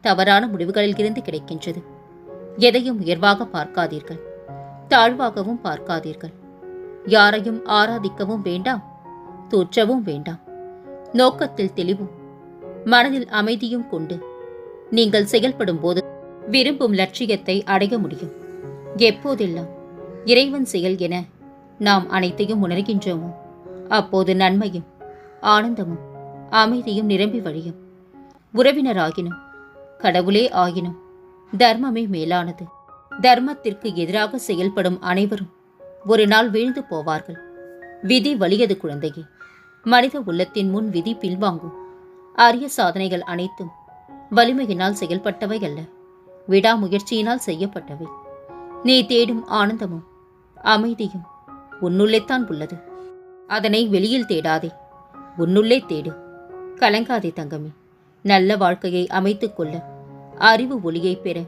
தவறான முடிவுகளில் இருந்து கிடைக்கின்றது. எதையும் உயர்வாக பார்க்காதீர்கள். தாழ்வாகவும் பார்க்காதீர்கள். யாரையும் ஆராதிக்கவும் வேண்டாம். தூற்றவும் வேண்டாம். நோக்கத்தில் தெளிவும் மனதில் அமைதியும் கொண்டு நீங்கள் செயல்படும் போது விரும்பும் லட்சியத்தை அடைய முடியும். எப்போதெல்லாம் இறைவன் செயல் என நாம் அனைத்தையும் உணர்கின்றோமோ அப்போது நன்மையும் ஆனந்தமும் அமைதியும் நிரம்பி வழியும். உறவினராகினும் கடவுளே ஆயினும். தர்மமே மேலானது. தர்மத்திற்கு எதிராக செயல்படும் அனைவரும் ஒரு நாள் வீழ்ந்து போவார்கள். விதி வலியது குழந்தையே. மனித உள்ளத்தின் முன் விதி பின்வாங்கும். அரிய சாதனைகள் அனைத்தும் வலிமையினால் செயல்பட்டவை அல்ல. விடாமுயற்சியினால் செய்யப்பட்டவை. நீ தேடும் ஆனந்தமும் அமைதியும் உன்னுள்ளேத்தான் உள்ளது. அதனை வெளியில் தேடாதே. உன்னுள்ளே தேடு. கலங்காதே தங்கமே. நல்ல வாழ்க்கையை அமைத்துக் கொள்ள அறிவு ஒளியை பெற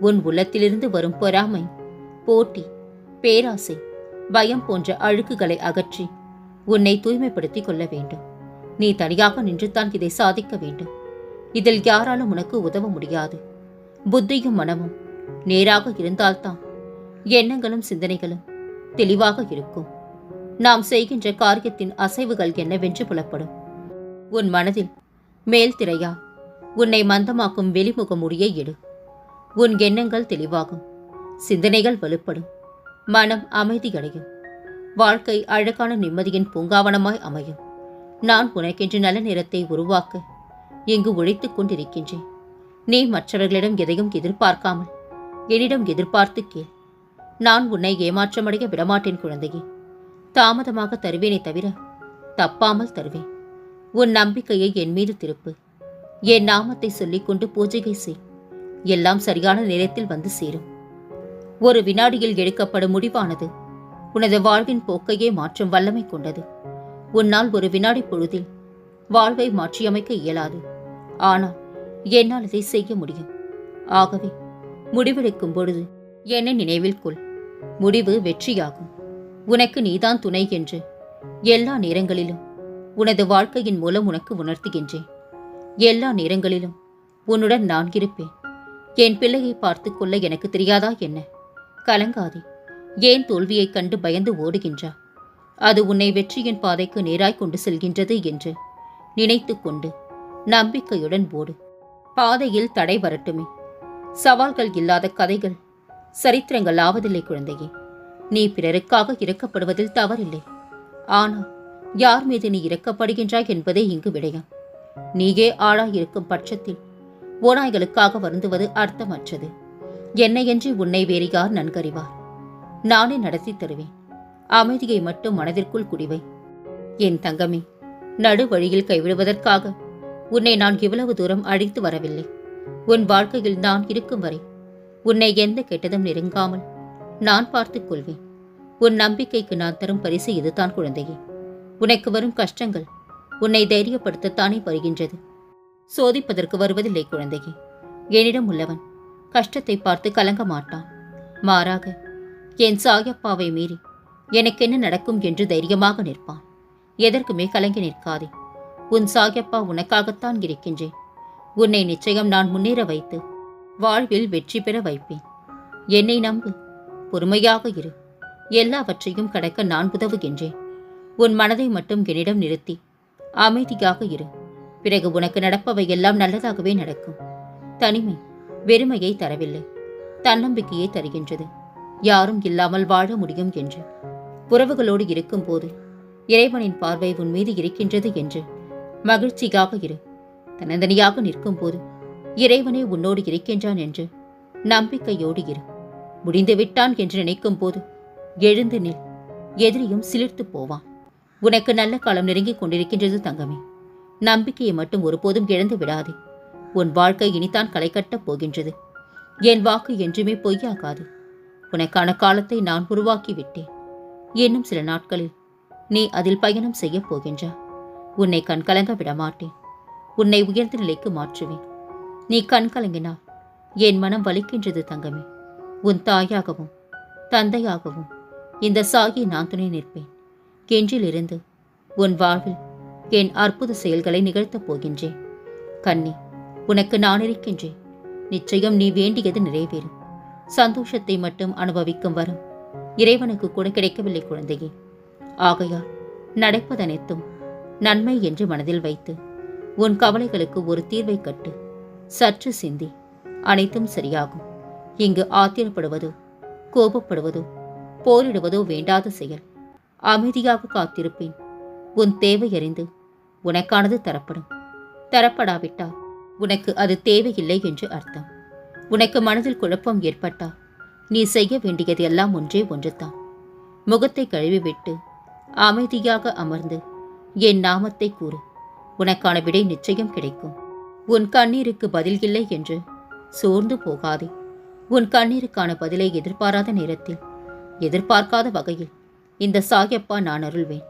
உன் உள்ளத்திலிருந்து வரும் பொறாமை போட்டி பேராசை பயம் போன்ற அழுக்குகளை அகற்றி உன்னை தூய்மைப்படுத்திக் கொள்ள வேண்டும். நீ தனியாக நின்றுதான் இதை சாதிக்க வேண்டும். இதில் யாராலும் உனக்கு உதவ முடியாது. புத்தியும் மனமும் நேராக இருந்தால்தான் எண்ணங்களும் சிந்தனைகளும் தெளிவாக இருக்கும். நாம் செய்கின்ற காரியத்தின் அசைவுகள் என்னவென்று புலப்படும். உன் மனதில் மேல் திரையா உன்னை மந்தமாக்கும் வெளிமுக முடியை எடு. உன் எண்ணங்கள் தெளிவாகும் சிந்தனைகள் வலுப்படும் மனம் அமைதியடையும் வாழ்க்கை அழகான நிம்மதியின் பூங்காவனமாய் அமையும். நான் உனக்கென்று நல்ல நிறத்தை உருவாக்க இங்கு உழைத்துக் கொண்டிருக்கின்றேன். நீ மற்றவர்களிடம் எதையும் எதிர்பார்க்காமல் என்னிடம் எதிர்பார்த்து கேள். நான் உன்னை ஏமாற்றமடைய விடமாட்டேன் குழந்தையே. தாமதமாக தருவேனே தவிர தப்பாமல் தருவேன். உன் நம்பிக்கையை என் மீது திருப்பு. என் நாமத்தை சொல்லிக்கொண்டு பூஜைகை செய். எல்லாம் சரியான நேரத்தில் வந்து சேரும். ஒரு வினாடியில் எடுக்கப்படும் முடிவானது. உனது வாழ்வின் போக்கையே மாற்றும் வல்லமை கொண்டது. உன்னால் ஒரு வினாடி பொழுதில் வாழ்வை மாற்றியமைக்க இயலாது. ஆனால் என்னால் இதை செய்ய முடியும். ஆகவே முடிவெடுக்கும் பொழுது என்னை நினைவில் கொள். முடிவு வெற்றியாகும். உனக்கு நீதான் துணை என்று எல்லா நேரங்களிலும் உனது வாழ்க்கையின் மூலம் உனக்கு உணர்த்துகின்றேன். எல்லா நேரங்களிலும் உன்னுடன் நான் இருப்பேன். என் பிள்ளையை பார்த்துக்கொள்ள எனக்கு தெரியாதா என்ன? கலங்காதே. ஏன் தோல்வியைக் கண்டு பயந்து ஓடுகின்றா? அது உன்னை வெற்றியின் பாதைக்கு நேராய் கொண்டு செல்கின்றது என்று நினைத்து கொண்டு நம்பிக்கையுடன் ஓடு. பாதையில் தடை வரட்டுமே. சவால்கள் இல்லாத கதைகள் சரித்திரங்கள் ஆவதில்லை குழந்தையே. நீ பிறருக்காக இறக்கப்படுவதில் தவறில்லை. ஆனால் யார் மீது நீ இறக்கப்படுகின்றாய் என்பதே இங்கு விடயம். நீயே ஆளாயிருக்கும் பட்சத்தில் ஓநாய்களுக்காக வருந்துவது அர்த்தமற்றது. என்னையன்றி உன்னை வேறு யார் நன்கறிவார்? நானே நடத்தி தருவேன். அமைதியை மட்டும் மனதிற்குள் குடிவை. என் தங்கமே நடு வழியில் கைவிடுவதற்காக உன்னை நான் இவ்வளவு தூரம் அழைத்து வரவில்லை. உன் வாழ்க்கையில் நான் இருக்கும் வரை உன்னை எந்த கெட்டதும் நெருங்காமல் நான் பார்த்துக் கொள்வேன். உன் நம்பிக்கைக்கு நான் தரும் பரிசு இதுதான் குழந்தையே. உனக்கு வரும் கஷ்டங்கள் உன்னை தைரியப்படுத்தத்தானே வருகின்றது. சோதிப்பதற்கு வருவதில்லை குழந்தையே. என்னிடம் உள்ளவன் கஷ்டத்தை பார்த்து கலங்க மாட்டான். மாறாக என் சாயப்பாவை மீறி எனக்கென்ன நடக்கும் என்று தைரியமாக நிற்பான். எதற்குமே கலங்கி நிற்காதே. உன் சாயப்பா உனக்காகத்தான் இருக்கின்றேன். உன்னை நிச்சயம் நான் முன்னேற வைத்து வாழ்வில் வெற்றி பெற வைப்பேன். என்னை நம்பு பொறுமையாக இரு. எல்லாவற்றையும் கடக்க நான் உதவுகின்றேன். உன் மனதை மட்டும் என்னிடம் நிறுத்தி. அமைதியாக இரு. பிறகு உனக்கு நடப்பவை எல்லாம் நல்லதாகவே நடக்கும். தனிமை வெறுமையை தரவில்லை. தன்னம்பிக்கையை தருகின்றது. யாரும் இல்லாமல் வாழ முடியும் என்று. உறவுகளோடு இருக்கும்போது இறைவனின் பார்வை உன் மீது இருக்கின்றது என்று. மகிழ்ச்சியாக இரு. தன்னந்தனியாக நிற்கும் போது இறைவனே உன்னோடு இருக்கின்றான் என்று. நம்பிக்கையோடு இரு. முடிந்து விட்டான் என்று நினைக்கும் போது எழுந்து நில். எதிரியும் சிலிர்த்து போவான். உனக்கு நல்ல காலம் நெருங்கிக் கொண்டிருக்கின்றது தங்கமே. நம்பிக்கையை மட்டும் ஒருபோதும் இழந்து விடாதே. உன் வாழ்க்கை இனித்தான் களை கட்டப் போகின்றது. என் வாக்கு என்றுமே பொய்யாகாது. உனக்கான காலத்தை நான் உருவாக்கி விட்டேன் இன்னும் சில நாட்களில் நீ அதில் பயணம் செய்யப் போகின்றாய் உன்னை கண்கலங்க விடமாட்டேன். உன்னை உயர்ந்த நிலைக்கு மாற்றுவேன். நீ கண்கலங்கினால் என் மனம் வலிக்கின்றது தங்கமே. உன் தாயாகவும் தந்தையாகவும் இந்த சாகி நான் துணை நிற்பேன். கெஞ்சிலிருந்து உன் வாழ்வில் என் அற்புத செயல்களை நிகழ்த்தப் போகின்றேன் கண்ணி உனக்கு நான் இருக்கின்றேன். நிச்சயம் நீ வேண்டியது நிறைவேறும். சந்தோஷத்தை மட்டும் அனுபவிக்கும் வரும். இறைவனுக்கு கூட கிடைக்கவில்லை குழந்தையே. ஆகையால் நடப்பதனைத்தும் நன்மை என்று மனதில் வைத்து உன் கவலைகளுக்கு ஒரு தீர்வை கட்டு. சற்று சிந்தி அனைத்தும் சரியாகும். இங்கு ஆத்திரப்படுவதோ கோபப்படுவதோ போரிடுவதோ வேண்டாத செயல். அமைதியாக காத்திருப்பேன். உன் தேவை அறிந்து உனக்கானது தரப்படும். தரப்படாவிட்டால் உனக்கு அது தேவையில்லை என்று அர்த்தம். உனக்கு மனதில் குழப்பம் ஏற்பட்டால் நீ செய்ய வேண்டியது எல்லாம் ஒன்றே ஒன்றுதான். முகத்தை கழுவிவிட்டு அமைதியாக அமர்ந்து என் நாமத்தை கூறு. உனக்கான விடை நிச்சயம் கிடைக்கும். உன் கண்ணீருக்கு பதில் இல்லை என்று சோர்ந்து போகாதே. உன் கண்ணீருக்கான பதிலை எதிர்பாராத நேரத்தில் எதிர்பார்க்காத வகையில் இந்த சாயப்பா நான் அருள்வேன்.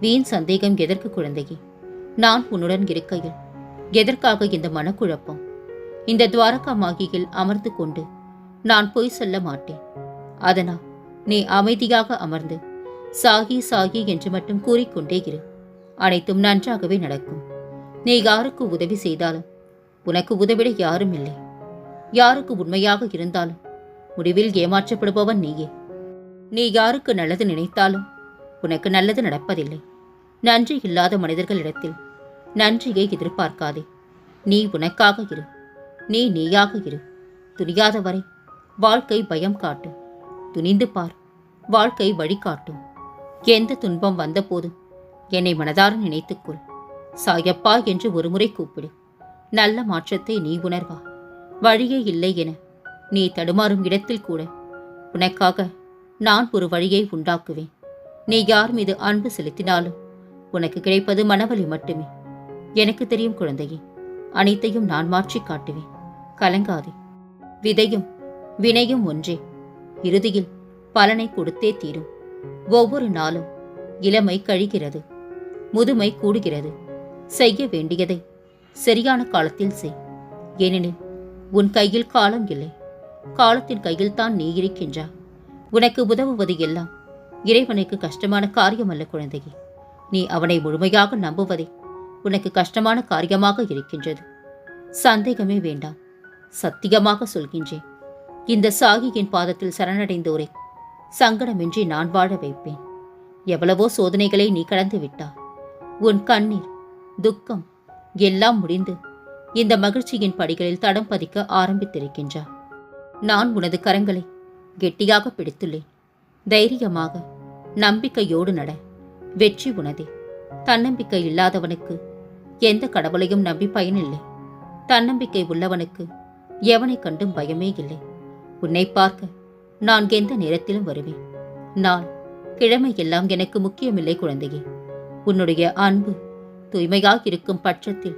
வீண் சந்தேகம் எதற்கு குழந்தையே? நான் உன்னுடன் இருக்கையில் எதற்காக இந்த மனக்குழப்பம்? இந்த துவாரகா மாகியில் அமர்ந்து கொண்டு நான் பொய் சொல்ல மாட்டேன். அதனால் நீ அமைதியாக அமர்ந்து சாகி சாகி என்று மட்டும் கூறிக்கொண்டே இரு. அனைத்தும் நன்றாகவே நடக்கும். நீ யாருக்கு உதவி செய்தாலும் உனக்கு உதவிட யாரும் இல்லை. யாருக்கு உண்மையாக இருந்தாலும் முடிவில் ஏமாற்றப்படுபவன் நீயே. நீ யாருக்கு நல்லது நினைத்தாலும் உனக்கு நல்லது நடப்பதில்லை. நன்றி இல்லாத மனிதர்களிடத்தில் நன்றியை எதிர்பார்க்காதே. நீ உனக்காக இரு. நீ நீயாக இரு. துணியாத வரை வாழ்க்கை பயம் காட்டும் துணிந்து பார். வாழ்க்கை வழிகாட்டும் எந்த துன்பம் வந்தபோதும் என்னை மனதார நினைத்துக்கொள் சாயப்பா என்று ஒருமுறை கூப்பிடு. நல்ல மாற்றத்தை நீ உணர்வா. வழியே இல்லை என நீ தடுமாறும் இடத்தில் கூட உனக்காக நான் ஒரு வழியை உண்டாக்குவேன். நீ யார் மீது அன்பு செலுத்தினாலும் உனக்கு கிடைப்பது மனவலி மட்டுமே. எனக்கு தெரியும் குழந்தையே அனைத்தையும் நான் மாற்றி காட்டுவேன். கலங்காதே. விதையும் வினையும் ஒன்றே. இறுதியில் பலனை கொடுத்தே தீரும். ஒவ்வொரு நாளும் இளமை கழிகிறது முதுமை கூடுகிறது. செய்ய வேண்டியதை சரியான காலத்தில் செய். ஏனெனில் உன் கையில் காலம் இல்லை. காலத்தின் கையில் தான் நீ இருக்கின்றா உனக்கு உதவுவது எல்லாம் இறைவனுக்கு கஷ்டமான காரியம் அல்ல குழந்தையே. நீ அவனை முழுமையாக நம்புவதே உனக்கு கஷ்டமான காரியமாக இருக்கின்றது. சந்தேகமே வேண்டாம் சத்தியமாக சொல்கின்றேன். இந்த சாகியின் பாதத்தில் சரணடைந்தோரை சங்கடமின்றி நான் வாழ வைப்பேன். எவ்வளவோ சோதனைகளை நீ கடந்து விட்டா உன் கண்ணீர் துக்கம் எல்லாம் முடிந்து இந்த மகிழ்ச்சியின் படிகளில் தடம் பதிக்க ஆரம்பித்திருக்கின்றா நான் உனது கரங்களை கெட்டியாக பிடித்துள்ளேன். தைரியமாக நம்பிக்கையோடு நட. வெற்றி உனதே. தன்னம்பிக்கை இல்லாதவனுக்கு எந்த கடவுளையும் நம்பி பயனில்லை. தன்னம்பிக்கை உள்ளவனுக்கு எவனை கண்டும் பயமே இல்லை. உன்னை பார்க்க நான் எந்த நேரத்திலும் வருவேன். நான் கிழமை எல்லாம் எனக்கு முக்கியமில்லை குழந்தையே. உன்னுடைய அன்பு தூய்மையாக இருக்கும் பட்சத்தில்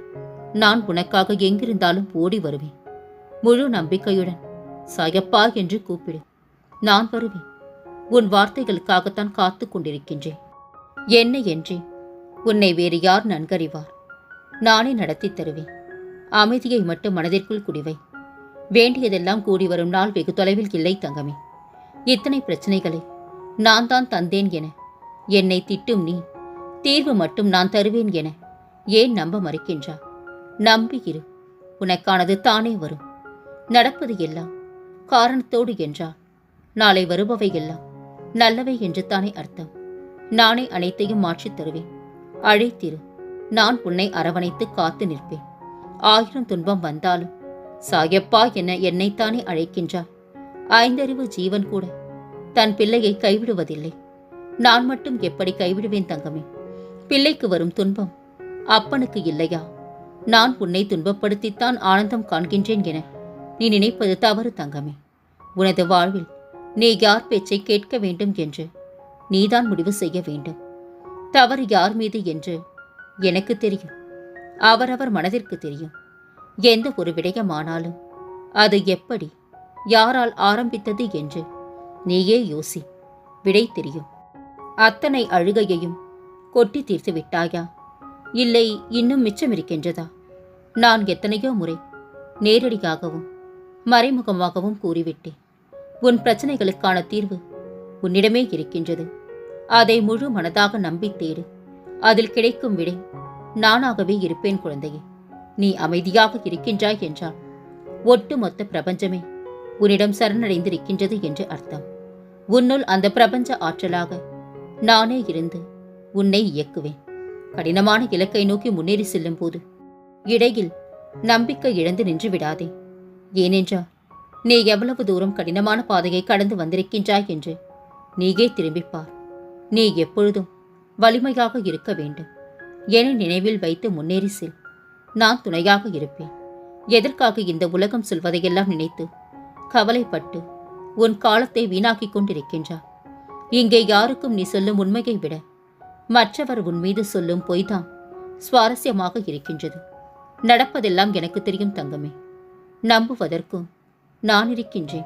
நான் உனக்காக எங்கிருந்தாலும் ஓடி வருவேன். முழு நம்பிக்கையுடன் சாயப்பா என்று கூப்பிடு. நான் வருவேன். உன் வார்த்தைகளுக்காகத்தான் காத்து கொண்டிருக்கின்றேன். என்ன என்றேன் உன்னை வேறு யார் நன்கறிவார்? நானே நடத்தி தருவேன். அமைதியை மட்டும் மனதிற்குள் குடிவை. வேண்டியதெல்லாம் கூடி வரும் நாள் வெகு தொலைவில் இல்லை தங்கமே. இத்தனை பிரச்சனைகளை நான் தான் தந்தேன் என என்னை திட்டும் நீ தீர்வு மட்டும் நான் தருவேன் என ஏன் நம்ப மறுக்கின்றா நம்பியிரு உனக்கானது தானே வரும். நடப்பது எல்லாம் காரணத்தோடு என்றால் நாளை வருபவை எல்லாம் நல்லவை என்று தானே அர்த்தம். நானே அனைத்தையும் மாற்றித் தருவேன். அழைத்திரு நான் உன்னை அரவணைத்து காத்து நிற்பேன். ஆயிரம் துன்பம் வந்தாலும் சாயப்பா என என்னைத்தானே அழைக்கின்றார் ஐந்தறிவு ஜீவன் கூட தன் பிள்ளையை கைவிடுவதில்லை. நான் மட்டும் எப்படி கைவிடுவேன் தங்கமே? பிள்ளைக்கு வரும் துன்பம் அப்பனுக்கு இல்லையா? நான் உன்னை துன்பப்படுத்தித்தான் ஆனந்தம் காண்கின்றேன் என நீ நினைப்பது தவறு தங்கமே. உனது வாழ்வில் நீ யார் பேச்சை கேட்க வேண்டும் என்று? நீதான் முடிவு செய்ய வேண்டும். தவறு யார் மீது என்று எனக்கு தெரியும். அவரவர் மனதிற்கு தெரியும். எந்த ஒரு விடயமானாலும் அது எப்படி யாரால் ஆரம்பித்தது என்று நீயே யோசி. விடை தெரியும். அத்தனை அழுகையையும் கொட்டி தீர்த்து விட்டாயா? இல்லை இன்னும் மிச்சம் இருக்கின்றதா? நான் எத்தனையோ முறை நேரடியாகவும் மறைமுகமாகவும் கூறிவிட்டேன். உன் பிரச்சனைகளுக்கான தீர்வு உன்னிடமே இருக்கின்றது. அதை முழு மனதாக நம்பித் தேடு அதில் கிடைக்கும் விடை நானாகவே இருப்பேன் குழந்தையே. நீ அமைதியாக இருக்கின்றாய் என்றால் ஒட்டுமொத்த பிரபஞ்சமே உன்னிடம் சரணடைந்திருக்கின்றது என்று அர்த்தம். உன்னுள் அந்த பிரபஞ்ச ஆற்றலாக நானே இருந்து உன்னை இயக்குவேன். கடினமான இலக்கை நோக்கி முன்னேறி செல்லும் போது இடையில் நம்பிக்கை இழந்து நின்று விடாதே. ஏனென்றால் நீ எவ்வளவு தூரம் கடினமான பாதையை கடந்து வந்திருக்கின்றாய் என்று. நீயே திரும்பிப் பார் நீ எப்பொழுதும் வலிமையாக இருக்க வேண்டும். என நினைவில் வைத்து முன்னேறி செல். நான் துணையாக இருப்பேன். எதற்காக இந்த உலகம் சொல்வதையெல்லாம் நினைத்து கவலைப்பட்டு உன் காலத்தை வீணாக்கிக் கொண்டிருக்கின்றார் இங்கே யாருக்கும் நீ சொல்லும் உண்மையை விட மற்றவர் உன் மீது சொல்லும் பொய்தான் சுவாரஸ்யமாக இருக்கின்றது. நடப்பதெல்லாம் எனக்கு தெரியும் தங்கமே. நம்புவதற்கும் நான் இருக்கின்றேன்.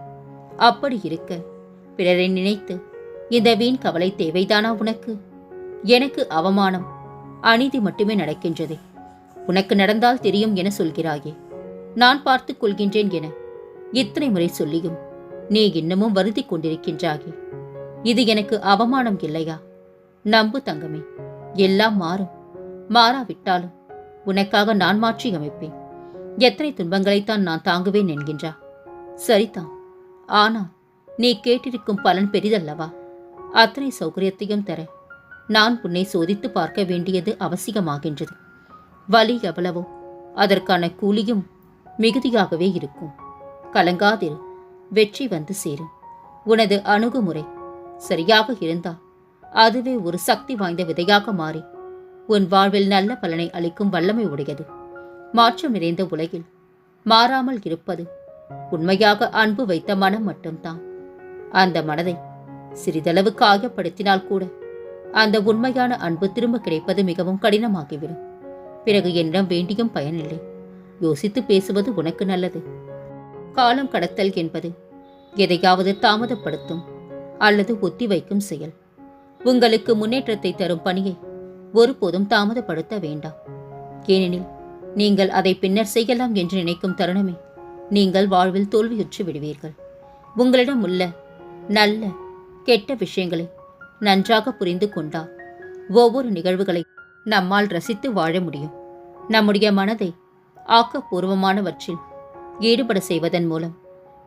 அப்படி இருக்க பிறரை நினைத்து இந்த வீண் கவலை தேவைதானா உனக்கு? எனக்கு அவமானம் அநீதி மட்டுமே நடக்கின்றதே. உனக்கு நடந்தால் தெரியும் என சொல்கிறாயே. நான் பார்த்துக் கொள்கின்றேன் என இத்தனை முறை சொல்லியும் நீ இன்னமும் வருந்திக் கொண்டிருக்கின்றாயே. இது எனக்கு அவமானம் இல்லையா? நம்பு தங்கமே எல்லாம் மாறும். மாறாவிட்டாலும் உனக்காக நான் மாற்றி அமைப்பேன் எத்தனை துன்பங்களைத்தான் நான் தாங்குவேன் என்கின்றா சரிதான். ஆனால் நீ கேட்டிருக்கும் பலன் பெரிதல்லவா? அத்தனை சௌகரியத்தையும் தர நான் உன்னை சோதித்து பார்க்க வேண்டியது அவசியமாகின்றது. வலி எவ்வளவோ அதற்கான கூலியும் மிகுதியாகவே இருக்கும். கலங்காதிரு வெற்றி வந்து சேரும். உனது அணுகுமுறை சரியாக இருந்தால் அதுவே ஒரு சக்தி வாய்ந்த விதையாக மாறி உன் வாழ்வில் நல்ல பலனை அளிக்கும் வல்லமை உடையது. மாற்றம் நிறைந்த உலகில் மாறாமல் இருப்பது உண்மையாக அன்பு வைத்த மனம் மட்டும்தான். அந்த மனதை சிறிதளவு காயப்படுத்தினால் கூட அந்த உண்மையான அன்பு திரும்ப கிடைப்பது மிகவும் கடினமாகிவிடும். பிறகு என்னிடம் வேண்டியும் பயனில்லை. யோசித்து பேசுவது உனக்கு நல்லது. காலம் கடத்தல் என்பது எதையாவது தாமதப்படுத்தும் அல்லது ஒத்திவைக்கும் செயல். உங்களுக்கு முன்னேற்றத்தை தரும் பணியை ஒருபோதும் தாமதப்படுத்த வேண்டாம். ஏனெனில் நீங்கள் அதை பின்னர் செய்யலாம் என்று நினைக்கும் தருணமே. நீங்கள் வாழ்வில் தோல்வியுற்று விடுவீர்கள். உங்களிடம் உள்ள நல்ல கெட்ட விஷயங்களை நன்றாக புரிந்து கொண்டால் ஒவ்வொரு நிகழ்வுகளை நம்மால் ரசித்து வாழ முடியும். நம்முடைய மனதை ஆக்கப்பூர்வமானவற்றில் ஈடுபட செய்வதன் மூலம்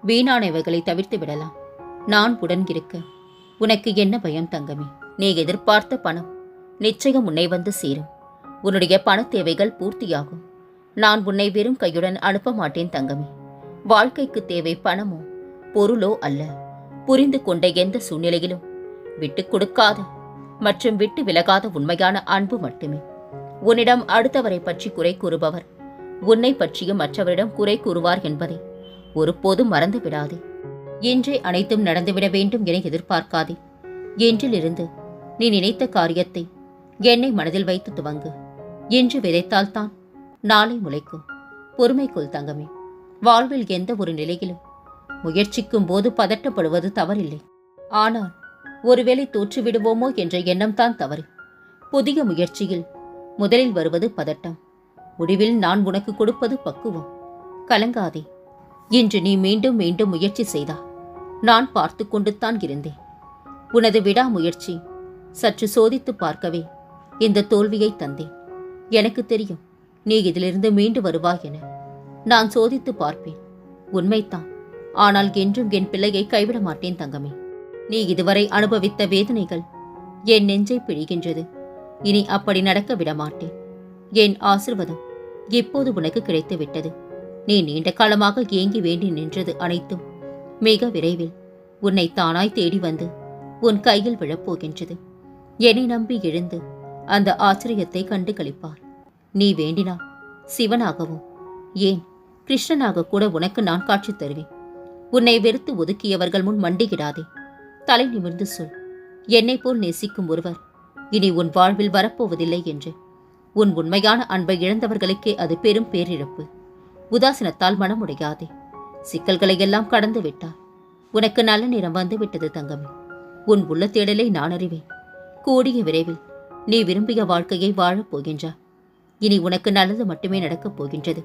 வீணானவைகளை தவிர்த்து விடலாம். நான் உடன் இருக்க உனக்கு என்ன பயம் தங்கமே? நீ எதிர்பார்த்த பணம் நிச்சயம் உன்னை வந்து சேரும். உன்னுடைய பணத் தேவைகள் பூர்த்தியாகும். நான் உன்னை வெறும் கையுடன் அனுப்ப மாட்டேன் தங்கமே. வாழ்க்கைக்கு தேவை பணமோ பொருளோ அல்ல. புரிந்து கொண்ட எந்த சூழ்நிலையிலும் விட்டுக் கொடுக்காத மற்றும் விட்டு விலகாத உண்மையான அன்பு மட்டுமே. உன்னிடம் அடுத்தவரை பற்றி குறை கூறுபவர் உன்னை பற்றியும் மற்றவரிடம் குறை கூறுவார் என்பதை ஒருபோதும் மறந்து விடாதே. இன்றே அனைத்தும் நடந்துவிட வேண்டும் என எதிர்பார்க்காதே. என்றிலிருந்து நீ நினைத்த காரியத்தை என்னை மனதில் வைத்து துவங்கு. இன்று விதைத்தால்தான் நாளை முளைக்கும். பொறுமைக்குள் தங்கமே. வாழ்வில் எந்த ஒரு நிலையிலும். முயற்சிக்கும் போது பதட்டப்படுவது தவறில்லை. ஆனால் ஒருவேளை தோற்றுவிடுவோமோ என்ற எண்ணம்தான் தவறு. புதிய முயற்சியில் முதலில் வருவது பதட்டம். முடிவில் நான் உனக்கு கொடுப்பது பக்குவம். கலங்காதே. இன்று நீ மீண்டும் மீண்டும் முயற்சி செய்தா? நான் பார்த்து கொண்டுத்தான் இருந்தேன். உனது விடாமுயற்சி சற்று சோதித்து பார்க்கவே இந்த தோல்வியை தந்தேன். எனக்கு தெரியும் நீ இதிலிருந்து மீண்டு வருவாய் என. நான் சோதித்து பார்ப்பேன். உண்மைதான். ஆனால் என்றும் என் பிள்ளையை கைவிட மாட்டேன் தங்கமே. நீ இதுவரை அனுபவித்த வேதனைகள் என் நெஞ்சை பிழிகின்றது. இனி அப்படி நடக்க விட மாட்டேன். என் ஆசிர்வாதம் இப்போது உனக்கு கிடைத்து விட்டது நீ நீண்ட காலமாக ஏங்கி வேண்டி நின்றது அனைத்தும் மிக விரைவில் உன்னை தானாய் தேடி வந்து உன் கையில் விழப்போகின்றது. என்னை நம்பி எழுந்து அந்த ஆச்சரியத்தை கண்டு கழிப்பார் நீ வேண்டினால் சிவனாகவும் ஏன் கிருஷ்ணனாக கூட உனக்கு நான் காட்சி தருவேன். உன்னை வெறுத்து ஒதுக்கியவர்கள் முன் மண்டியிடாதே. தலை நிமிர்ந்து சொல். என்னை போல் நேசிக்கும் ஒருவர். இனி உன் வாழ்வில் வரப்போவதில்லை என்று. உன் உண்மையான அன்பை இழந்தவர்களுக்கே அது பெரும் பேரிழப்பு. உதாசீனத்தால் மனமுடையாதே. சிக்கல்களை எல்லாம் கடந்து விட்டார் உனக்கு நல்ல நேரம் வந்து விட்டது தங்கமே. உன் உள்ள தேடலை நான் அறிவேன். கூடிய விரைவில் நீ விரும்பிய வாழ்க்கையை வாழப் போகின்றாய். இனி உனக்கு நல்லது மட்டுமே நடக்கப் போகின்றது.